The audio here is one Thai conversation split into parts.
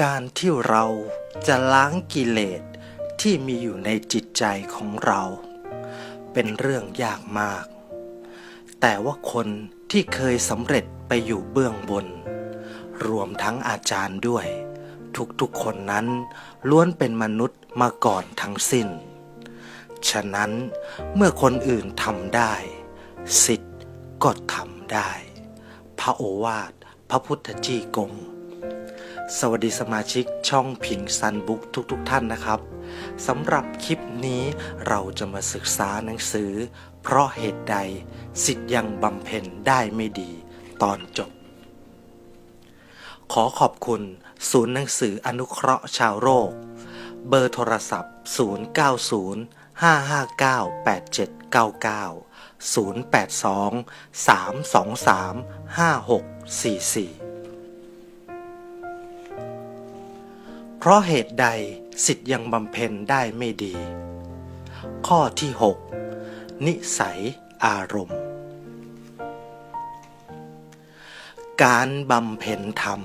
การที่เราจะล้างกิเลสที่มีอยู่ในจิตใจของเรา เป็นเรื่องยากมาก แต่ว่าคนที่เคยสำเร็จไปอยู่เบื้องบน รวมทั้งอาจารย์ด้วย ทุกๆคนนั้นล้วนเป็นมนุษย์มาก่อนทั้งสิ้น ฉะนั้นเมื่อคนอื่นทำได้สิทธิ์ก็ทำได้ พระโอวาทพระพุทธจีกง สวัสดีสมาชิกช่องผิงซันบุ๊กทุกๆทท่านนะครับสำหรับคลิปนี้เราจะมาศึกษาหนังสือ เพราะเหตุใดสิทธิ์ยังบำเพ็ญได้ไม่ดี ตอนจบ ขอขอบคุณ ศูนย์หนังสืออนุเคราะห์ชาวโรค เบอร์โทรศัพท์ 090 559 8799 082 323 5644 ราะเหตุใดสิทธิ์ยังบำเพ็ญได้ไม่ดี ข้อที่ 6 นิสัยอารมณ์ การบำเพ็ญธรรม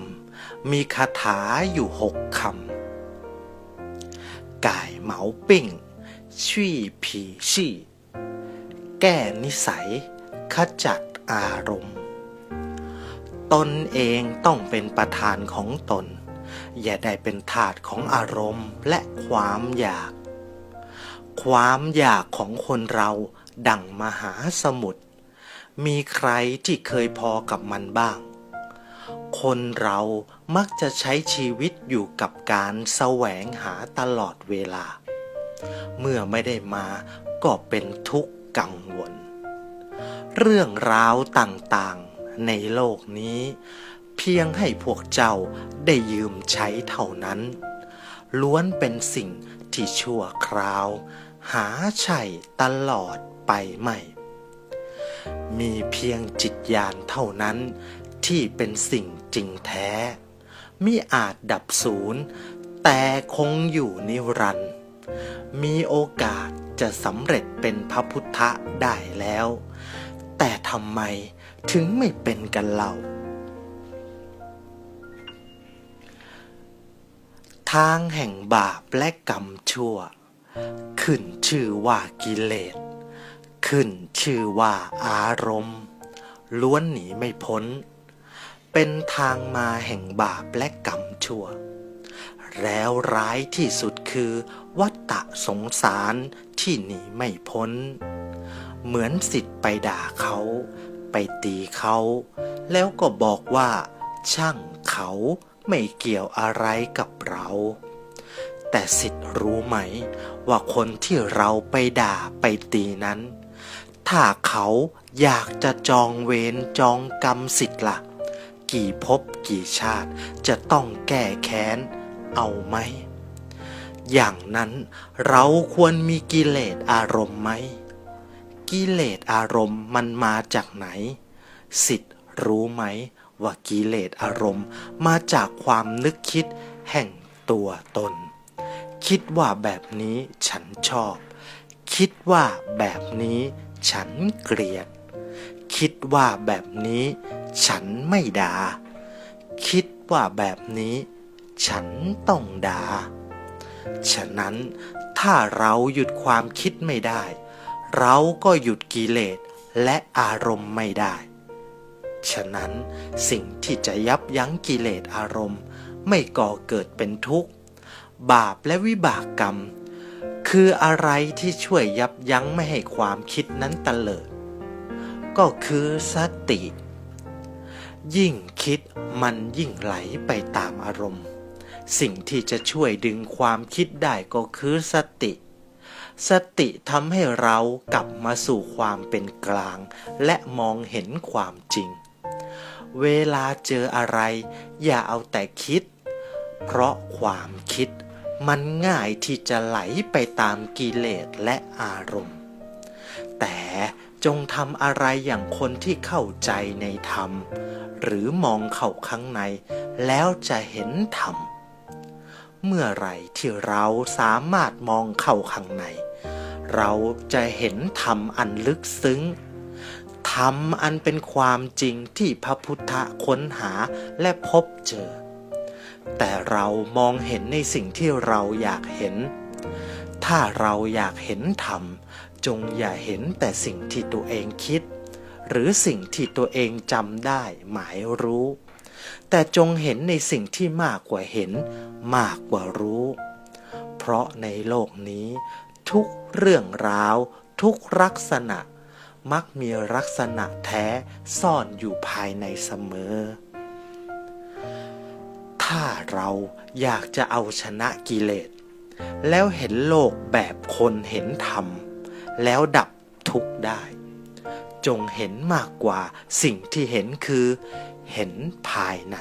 มีคาถาอยู่หกคำก่ายเหมาปิ้งชี่ผีชี่ แก้นิสัย ขจัดอารมณ์ ตนเองต้องเป็นประธานของตน อย่าได้เป็นทาสของอารมณ์และความอยาก ความอยากของคนเราดังมหาสมุทร มีใครที่เคยพอกับมันบ้าง คนเรามักจะใช้ชีวิตอยู่กับการแสวงหาตลอดเวลา เมื่อไม่ได้มาก็เป็นทุกข์กังวล เรื่องราวต่างๆในโลกนี้ เพียงให้พวกเจ้าได้ยืมใช้เท่านั้น ล้วนเป็นสิ่งที่ชั่วคราว หาใช่ตลอดไปไม่ มีเพียงจิตญาณเท่านั้นที่เป็นสิ่งจริงแท้มิอาจดับศูนย์แต่คงอยู่นิรันดร์มีโอกาสจะสำเร็จเป็นพระพุทธได้แล้ว แต่ทำไมถึงไม่เป็นกันเล่า ทางแห่งบาปและกรรมชั่ว ขึ้นชื่อว่ากิเลส ขึ้นชื่อว่าอารมณ์ ล้วนหนีไม่พ้น เป็นทางมาแห่งบาปและกรรมชั่ว แล้วร้ายที่สุดคือวัฏฏะสงสารที่หนีไม่พ้น เหมือนสิทธิ์ไปด่าเขา ไปตีเขา แล้วก็บอกว่า ช่างเขา ไม่เกี่ยวอะไรกับเรา แต่สิทธิ์รู้ไหม ว่าคนที่เราไปด่าไปตีนั้น ถ้าเขาอยากจะจองเวรจองกรรมสิทธิ์ละ่ะ กี่ภพกี่ชาติจะต้องแก้แค้น เอาไหม อย่างนั้นเราควรมีกิเลสอารมณ์ไหม กิเลสอารมณ์มันมาจากไหน สิทธิ์รู้ไหม ว่ากิเลสอารมณ์มาจากความนึกคิดแห่งตัวตน คิดว่าแบบนี้ฉันชอบ คิดว่าแบบนี้ฉันเกลียด คิดว่าแบบนี้ฉันไม่ด่าคิดว่าแบบนี้ฉันต้องด่าฉะนั้นถ้าเราหยุดความคิดไม่ได้ เราก็หยุดกิเลสและอารมณ์ไม่ได้ ฉะนั้นสิ่งที่จะยับยั้งกิเลสอารมณ์ ไม่ก่อเกิดเป็นทุกข์ บาปและวิบากกรรม คืออะไรที่ช่วยยับยั้งไม่ให้ความคิดนั้นเลิด ก็คือสติ ยิ่งคิดมันยิ่งไหลไปตามอารมณ์ สิ่งที่จะช่วยดึงความคิดได้ก็คือสติสติทำให้เรากลับมาสู่ความเป็นกลาง และมองเห็นความจริง เวลาเจออะไร อย่าเอาแต่คิด เพราะความคิดมันง่ายที่จะไหลไปตามกิเลสและอารมณ์ แต่จงทำอะไรอย่างคนที่เข้าใจในธรรม หรือมองเข้าข้างใน แล้วจะเห็นธรรม เมื่อไรที่เราสามารถมองเข้าข้างใน เราจะเห็นธรรมอันลึกซึ้ง ธรรมอันเป็นความจริงที่พระพุทธค้นหาและพบเจอ แต่เรามองเห็นในสิ่งที่เราอยากเห็น ถ้าเราอยากเห็นธรรม จงอย่าเห็นแต่สิ่งที่ตัวเองคิด หรือสิ่งที่ตัวเองจำได้หมายรู้ แต่จงเห็นในสิ่งที่มากกว่าเห็น มากกว่ารู้ เพราะในโลกนี้ ทุกเรื่องราว ทุกลักษณะ มักมีลักษณะแท้ซ่อนอยู่ภายในเสมอ ถ้าเราอยากจะเอาชนะกิเลส แล้วเห็นโลกแบบคนเห็นธรรม แล้วดับทุกข์ได้ จงเห็นมากกว่าสิ่งที่เห็นคือ เห็นภายใน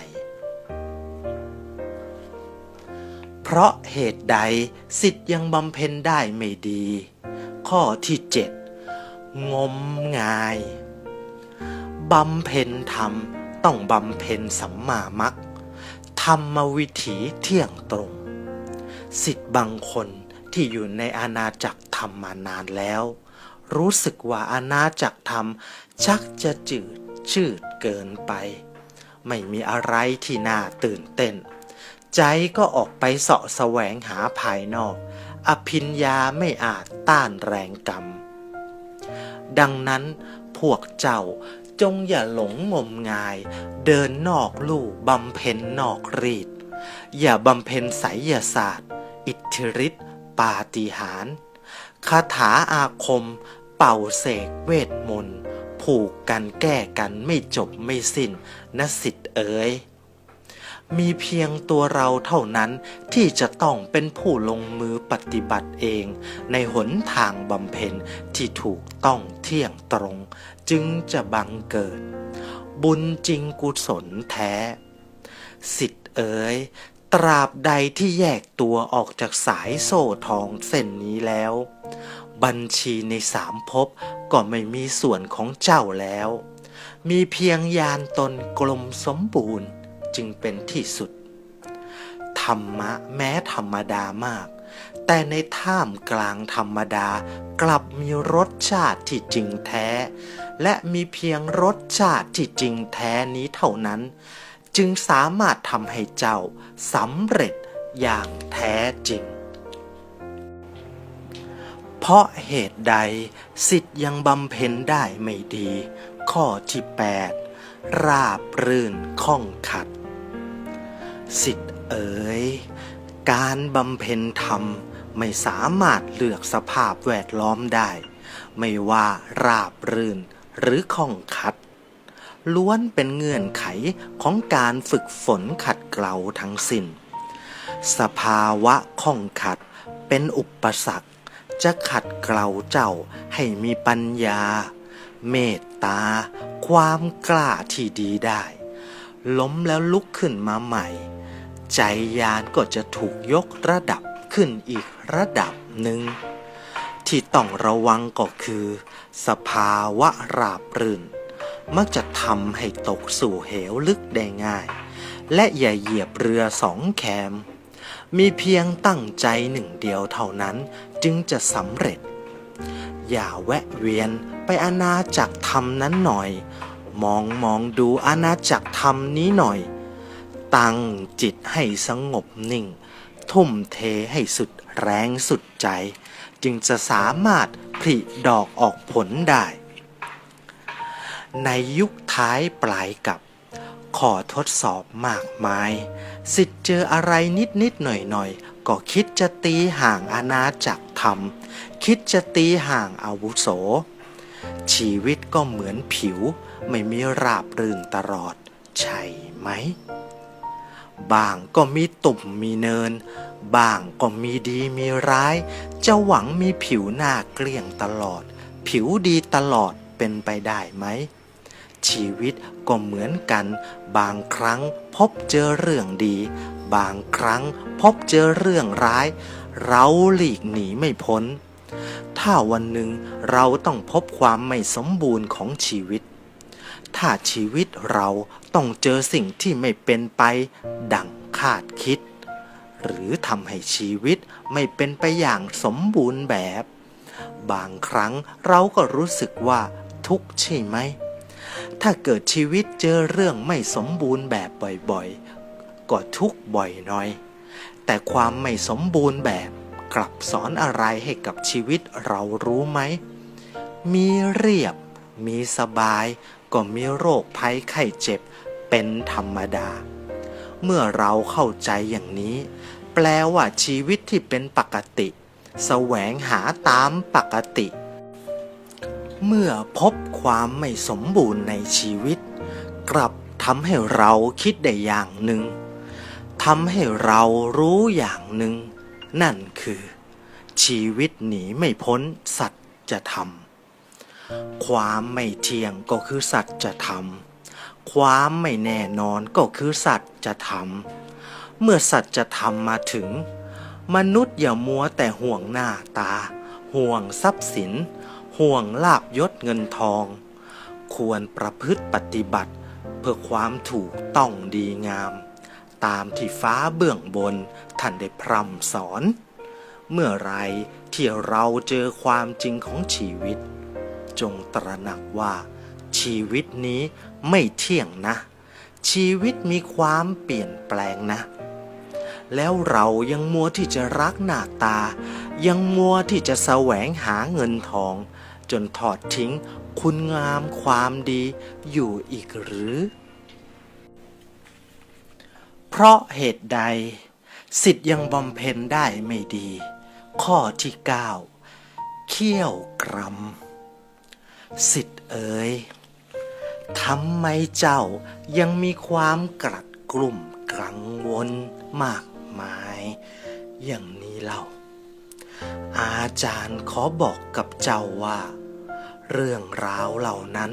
เพราะเหตุใดสิทธิ์ยังบำเพ็ญได้ไม่ดี ข้อที่เจ็ด งมงาย บำเพ็ญธรรมต้องบำเพ็ญสัมมามัคธรรมวิถีเที่ยงตรง สิทธิ์บางคนที่อยู่ในอาณาจักรธรรมมานานแล้ว รู้สึกว่าอาณาจักรธรรม ชักจะจืดชืดเกินไป ไม่มีอะไรที่น่าตื่นเต้น ใจก็ออกไปเสาะแสวงหาภายนอก อภิญญาไม่อาจต้านแรงกรรม ดังนั้นพวกเจ้าจงอย่าหลงงมงาย เดินนอกลู่บำเพ็ญนอกรีด อย่าบำเพ็ญไสยศาสตร์ อิทธิฤทธิปาฏิหาริย์คาถาอาคม เป่าเสกเวทมนต์ผูกกันแก้กันไม่จบไม่สิ้นนสิทธิ์เอ๋ย มีเพียงตัวเราเท่านั้นที่จะต้องเป็นผู้ลงมือปฏิบัติเอง ในหนทางบำเพ็ญที่ถูกต้องเที่ยงตรง จึงจะบังเกิด บุญจริงกุศลแท้ สิทธิ์เอ๋ยตราบใดที่แยกตัวออกจากสายโซ่ทองเส้นนี้แล้ว บัญชีในสามภพก็ไม่มีส่วนของเจ้าแล้ว มีเพียงยานตนกลมสมบูรณ์ จึงเป็นที่สุด ธรรมะแม้ธรรมดามาก แต่ในท่ามกลางธรรมดากลับมีรสชาติที่จริงแท้ และมีเพียงรสชาติที่จริงแท้นี้เท่านั้น จึงสามารถทำให้เจ้าสำเร็จอย่างแท้จริง เพราะเหตุใดสิทธิ์ยังบำเพ็ญได้ไม่ดี ข้อที่ 8 ราบรื่นข้องขัด สิทธิ์เอ๋ย การบำเพ็ญธรรมไม่สามารถเลือกสภาพแวดล้อมได้ ไม่ว่าราบรื่นหรือข้องขัด ล้วนเป็นเงื่อนไขของการฝึกฝนขัดเกลาทั้งสิ้น สภาวะข้องขัดเป็นอุปสรรค จะขัดเกลาเจ้าให้มีปัญญา เมตตา ความกล้าที่ดีได้ ล้มแล้วลุกขึ้นมาใหม่ ใจยานก็จะถูกยกระดับขึ้นอีกระดับหนึ่ง ที่ต้องระวังก็คือ สภาวะราบรื่น มักจะทำให้ตกสู่เหวลึกได้ง่าย และอย่าเหยียบเรือสองแคม มีเพียงตั้งใจหนึ่งเดียวเท่านั้นจึงจะสำเร็จ อย่าแวะเวียนไปอาณาจักรธรรมนั้นหน่อย มองมองดูอาณาจักรธรรมนี้หน่อย ตั้งจิตให้สงบนิ่ง ทุ่มเทให้สุดแรงสุดใจ จึงจะสามารถผลิดอกออกผลได้ ในยุคท้ายปลายกับขอทดสอบมากมาย สิทธิ์เจออะไรนิดนิดๆหน่อยหน่อยๆก็คิดจะตีห่างอาณาจักรธรรม คิดจะตีห่างอาวุโส ชีวิตก็เหมือนผิวไม่มีราบรื่นตลอด ใช่ไหม บางก็มีตุ่มมีเนิน บางก็มีดีมีร้าย จะหวังมีผิวหน้าเกลี้ยงตลอด ผิวดีตลอดเป็นไปได้ไหม ชีวิตก็เหมือนกัน บางครั้งพบเจอเรื่องดี บางครั้งพบเจอเรื่องร้าย เราหลีกหนีไม่พ้น ถ้าวันหนึ่งเราต้องพบความไม่สมบูรณ์ของชีวิตถ้าชีวิตเรา ต้องเจอสิ่งที่ไม่เป็นไปดังคาดคิด หรือทำให้ชีวิตไม่เป็นไปอย่างสมบูรณ์แบบ บางครั้งเราก็รู้สึกว่าทุกข์ใช่ไหม ถ้าเกิดชีวิตเจอเรื่องไม่สมบูรณ์แบบบ่อยๆ ก็ทุกข์บ่อยหน่อย แต่ความไม่สมบูรณ์แบบกลับสอนอะไรให้กับชีวิตเรารู้ไหม มีเรียบ มีสบาย ก็มีโรคภัยไข้เจ็บ เป็นธรรมดา เมื่อเราเข้าใจอย่างนี้ แปลว่าชีวิตที่เป็นปกติ แสวงหาตามปกติ เมื่อพบความไม่สมบูรณ์ในชีวิต กลับทำให้เราคิดได้อย่างหนึ่งทำให้เรารู้อย่างหนึ่ง นั่นคือ ชีวิตหนีไม่พ้นสัจธรรม ความไม่เที่ยงก็คือสัจธรรม ความไม่แน่นอนก็คือสัจธรรมเมื่อสัจธรรมมาถึง มนุษย์อย่ามัวแต่ห่วงหน้าตา ห่วงทรัพย์สิน ห่วงลาบยศเงินทอง ควรประพฤติปฏิบัติ เพื่อความถูกต้องดีงาม ตามที่ฟ้าเบื้องบนท่านได้พร่ำสอน เมื่อไรที่เราเจอความจริงของชีวิต จงตระหนักว่า ชีวิตนี้ไม่เที่ยงนะ ชีวิตมีความเปลี่ยนแปลงนะ แล้วเรายังมัวที่จะรักหน้าตา ยังมัวที่จะแสวงหาเงินทอง จนทอดทิ้งคุณงามความดีอยู่อีกหรือ เพราะเหตุใด สิทธิ์ยังบำเพ็ญได้ไม่ดี ข้อที่เก้าเขี้ยวกรำสิทธิ์เอ๋ย ทำไมเจ้ายังมีความกรัดกลุ่มกังวลมากมาย อย่างนี้เล่า อาจารย์ขอบอกกับเจ้าว่า เรื่องราวเหล่านั้น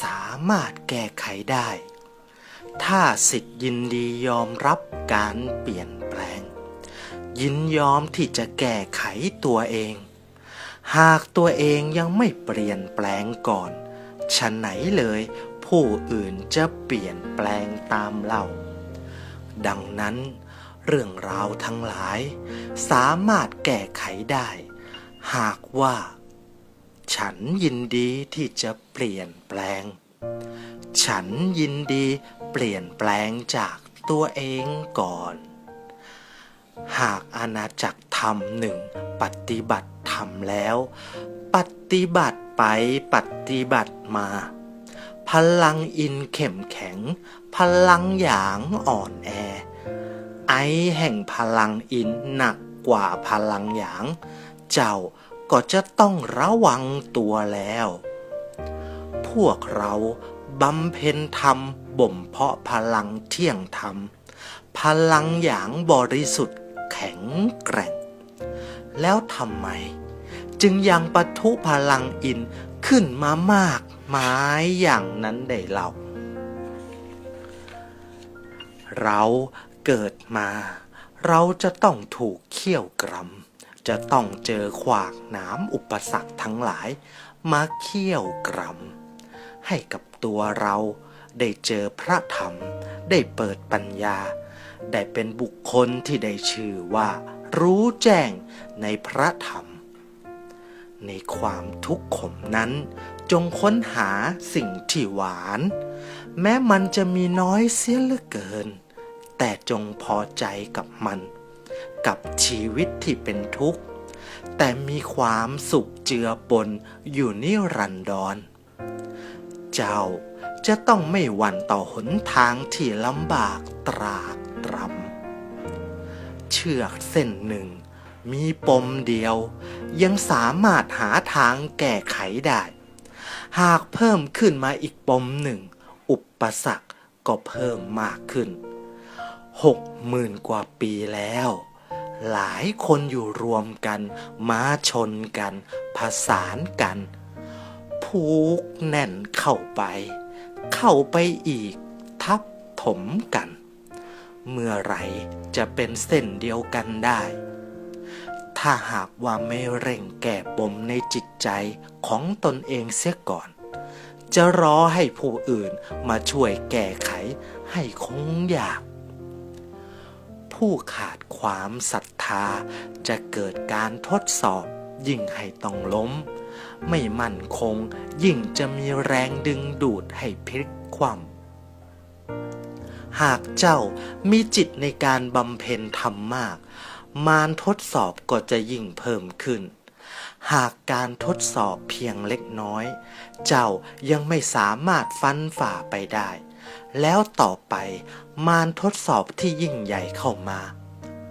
สามารถแก้ไขได้ ถ้าสิทธิ์ยินดียอมรับการเปลี่ยนแปลง ยินยอมที่จะแก้ไขตัวเอง หากตัวเองยังไม่เปลี่ยนแปลงก่อน ฉะไหนเลย ผู้อื่นจะเปลี่ยนแปลงตามเรา ดังนั้น เรื่องราวทั้งหลาย สามารถแก้ไขได้ หากว่า ฉันยินดีที่จะเปลี่ยนแปลง ฉันยินดีเปลี่ยนแปลงจากตัวเองก่อน หากอาณาจักรธรรมหนึ่งปฏิบัติธรรมแล้ว ปฏิบัติ ไปปฏิบัติมา พลังอินเข้มแข็ง พลังหยางอ่อนแอ ไอแห่งพลังอินหนักกว่าพลังหยาง เจ้าก็จะต้องระวังตัวแล้ว พวกเราบำเพ็ญธรรมบ่มเพาะพลังเที่ยงธรรม พลังหยางบริสุทธิ์แข็งแกร่ง แล้วทำไม จึงยังปะทุพลังอินขึ้นมามากมายอย่างนั้นได้เล่าเราเกิดมา เราจะต้องถูกเขี่ยวกรำจะต้องเจอขวากน้ำอุปสรรคทั้งหลาย มาเขี่ยวกรำให้กับตัวเราได้เจอพระธรรม ได้เปิดปัญญา ได้เป็นบุคคลที่ได้ชื่อว่า รู้แจ้งในพระธรรม ในความทุกข์ขมนั้น จงค้นหาสิ่งที่หวาน แม้มันจะมีน้อยเสียเหลือเกิน แต่จงพอใจกับมัน กับชีวิตที่เป็นทุกข์ แต่มีความสุขเจือปนอยู่นิรันดร เจ้าจะต้องไม่หวั่นต่อหนทางที่ลำบากตรากตรำ เชือกเส้นหนึ่ง มีปมเดียว ยังสามารถหาทางแก้ไขได้ หากเพิ่มขึ้นมาอีกปมหนึ่ง อุปสรรคก็เพิ่มมากขึ้นหกหมื่นกว่าปีแล้ว หลายคนอยู่รวมกันมาชนกันผสานกัน ผูกแน่นเข้าไป เข้าไปอีก ทับถมกัน เมื่อไหรจะเป็นเส้นเดียวกันได้ ถ้าหากว่าไม่เร่งแก้ปมในจิตใจของตนเองเสียก่อน จะรอให้ผู้อื่นมาช่วยแก้ไขให้คงยาก ผู้ขาดความศรัทธาจะเกิดการทดสอบยิ่งให้ต้องล้ม ไม่มั่นคงยิ่งจะมีแรงดึงดูดให้พลิกคว่ำหากเจ้ามีจิตในการบำเพ็ญธรรมมาก มารทดสอบก็จะยิ่งเพิ่มขึ้น หากการทดสอบเพียงเล็กน้อย เจ้ายังไม่สามารถฟันฝ่าไปได้ แล้วต่อไปมารทดสอบที่ยิ่งใหญ่เข้ามา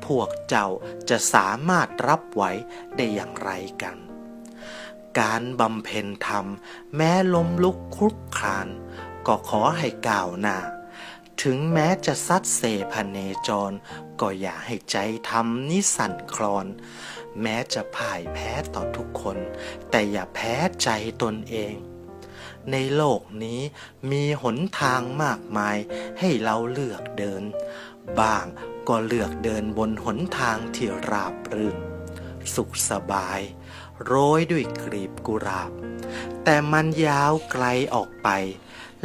พวกเจ้าจะสามารถรับไหวได้อย่างไรกัน การบำเพ็ญธรรมแม้ล้มลุกคลุกคลาน ก็ขอให้ก้าวหน้า ถึงแม้จะซัดเซพเนจร ก็อย่าให้ใจทำนิสันคลอน แม้จะพ่ายแพ้ต่อทุกคน แต่อย่าแพ้ใจตนเอง ในโลกนี้มีหนทางมากมายให้เราเลือกเดินบางก็เลือกเดินบนหนทางที่ราบรื่น สุขสบาย โรยด้วยกลีบกุหลาบ แต่มันยาวไกลออกไป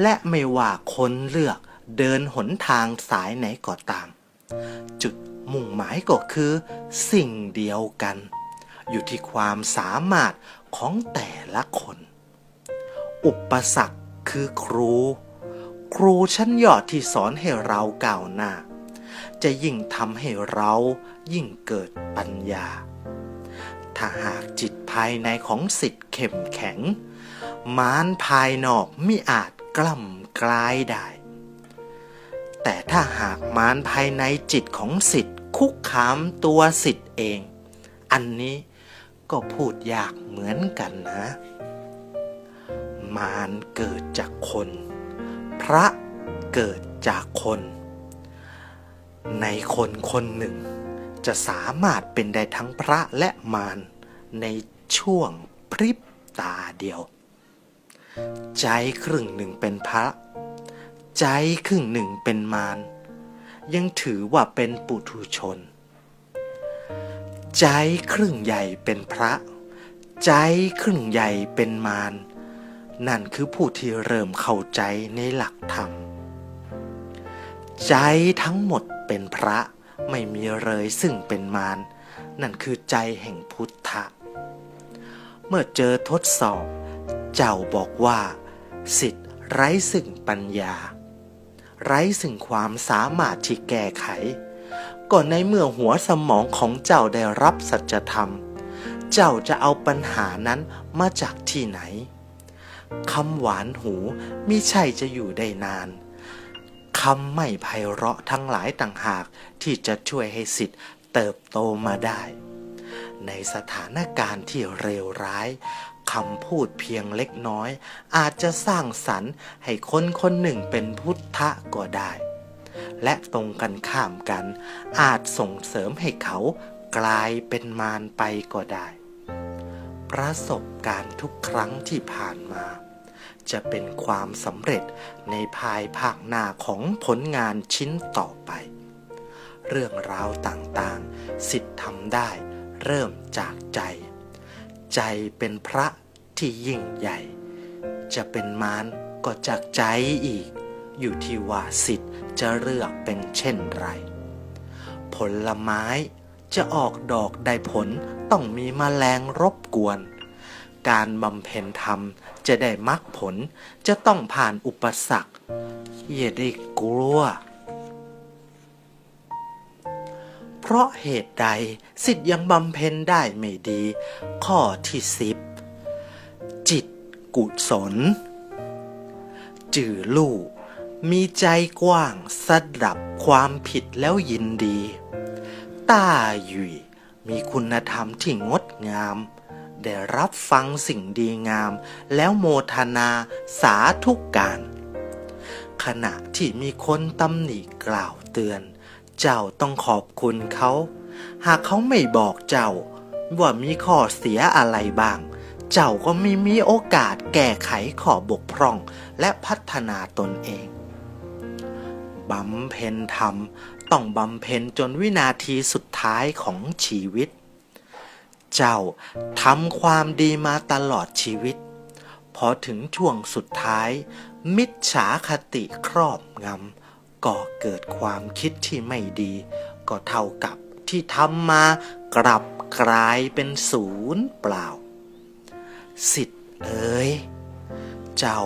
และไม่ว่าคนเลือก เดินหนทางสายไหนก็ตาม จุดมุ่งหมายก็คือ สิ่งเดียวกัน อยู่ที่ความสามารถของแต่ละคน อุปสรรคคือครู ครูชั้นยอดที่สอนให้เราก้าวหน้า จะยิ่งทำให้เรายิ่งเกิดปัญญา ถ้าหากจิตภายในของสิทธิ์เข้มแข็ง มารภายนอกไม่อาจกล่ำกลายได้ แต่ถ้าหากมารภายในจิตของสิทธิ์คุกคามตัวสิทธิ์เอง อันนี้ก็พูดยากเหมือนกันนะ มารเกิดจากคน พระเกิดจากคน ในคนคนหนึ่ง จะสามารถเป็นได้ทั้งพระและมารในช่วงพริบตาเดียว ใจครึ่งหนึ่งเป็นพระ ใจครึ่งหนึ่งเป็นมารยังถือว่าเป็นปุถุชน ใจครึ่งใหญ่เป็นพระ ใจครึ่งใหญ่เป็นมารนั่นคือผู้ที่เริ่มเข้าใจในหลักธรรม ใจทั้งหมดเป็นพระไม่มีเลยซึ่งเป็นมารนั่นคือใจแห่งพุทธะ เมื่อเจอทดสอบ เจ้าบอกว่า สิทธิ์ไร้ซึ่งปัญญา ไร้ซึ่งความสามารถที่แก้ไข ก่อนในเมื่อหัวสมองของเจ้าได้รับสัจธรรม เจ้าจะเอาปัญหานั้นมาจากที่ไหนคำหวานหูมิใช่จะอยู่ได้นานคำไม่ไพเราะทั้งหลายต่างหากที่จะช่วยให้สิทธิ์เติบโตมาได้ ในสถานการณ์ที่เลวร้าย คำพูดเพียงเล็กน้อย อาจจะสร้างสรรค์ให้คนคนหนึ่งเป็นพุทธะก็ได้ และตรงกันข้ามกัน อาจส่งเสริมให้เขากลายเป็นมารไปก็ได้ ประสบการณ์ทุกครั้งที่ผ่านมา จะเป็นความสำเร็จในภายภาคหน้าของผลงานชิ้นต่อไป เรื่องราวต่างๆ สิทธิ์ทำได้เริ่มจากใจ ใจเป็นพระที่ยิ่งใหญ่ จะเป็นมารก็จากใจอีก อยู่ที่ว่าสิทธิ์จะเลือกเป็นเช่นไร ผลไม้จะออกดอกได้ผลต้องมีมแมลงรบกวน การบำเพ็ญธรรมจะได้มรรคผลจะต้องผ่านอุปสรรคอย่าได้กลัว เพราะเหตุใดสิทธิ์ยังบำเพ็ญได้ไม่ดี ข้อที่สิบจิตกุศล จือลู่มีใจกว้างสดับความผิดแล้วยินดี ต้าหยุยมีคุณธรรมที่งดงาม ได้รับฟังสิ่งดีงาม แล้วโมทนาสาธุกการ ขณะที่มีคนตำหนิกล่าวเตือน เจ้าต้องขอบคุณเขา หากเขาไม่บอกเจ้า ว่ามีข้อเสียอะไรบ้าง เจ้าก็ไม่มีโอกาสแก้ไขข้อบกพร่องและพัฒนาตนเองบำเพ็ญธรรมต้องบำเพ็ญจนวินาทีสุดท้ายของชีวิต เจ้าทำความดีมาตลอดชีวิต พอถึงช่วงสุดท้าย มิจฉาคติครอบงำ ก่อเกิดความคิดที่ไม่ดี ก็เท่ากับที่ทำมากลับกลายเป็นศูนย์เปล่า สิทธิ์เอ๋ยเจ้า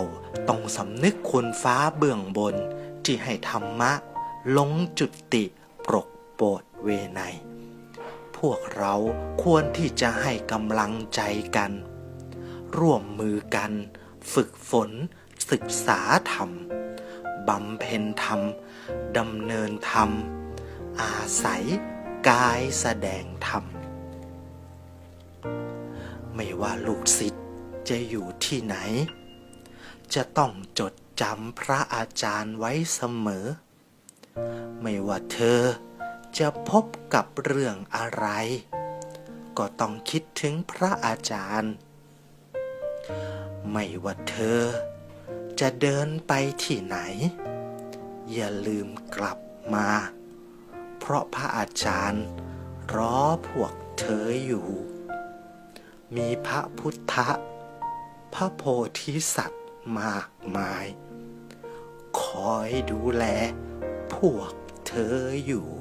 ต้องสำนึกคุณฟ้าเบื้องบนที่ให้ธรรมะลงจุติปรกโปดเวไนพวกเราควรที่จะให้กำลังใจกัน ร่วมมือกัน ฝึกฝนศึกษาธรรม บำเพ็ญธรรมดำเนินธรรม อาศัยกายแสดงธรรม ไม่ว่าลูกศิษย์จะอยู่ที่ไหน จะต้องจดจำพระอาจารย์ไว้เสมอ ไม่ว่าเธอจะพบกับเรื่องอะไร ก็ต้องคิดถึงพระอาจารย์ ไม่ว่าเธอ จะเดินไปที่ไหน อย่าลืมกลับมา เพราะพระอาจารย์รอพวกเธออยู่ มีพระพุทธพระโพธิสัตว์มากมาย คอยดูแลพวกเธออยู่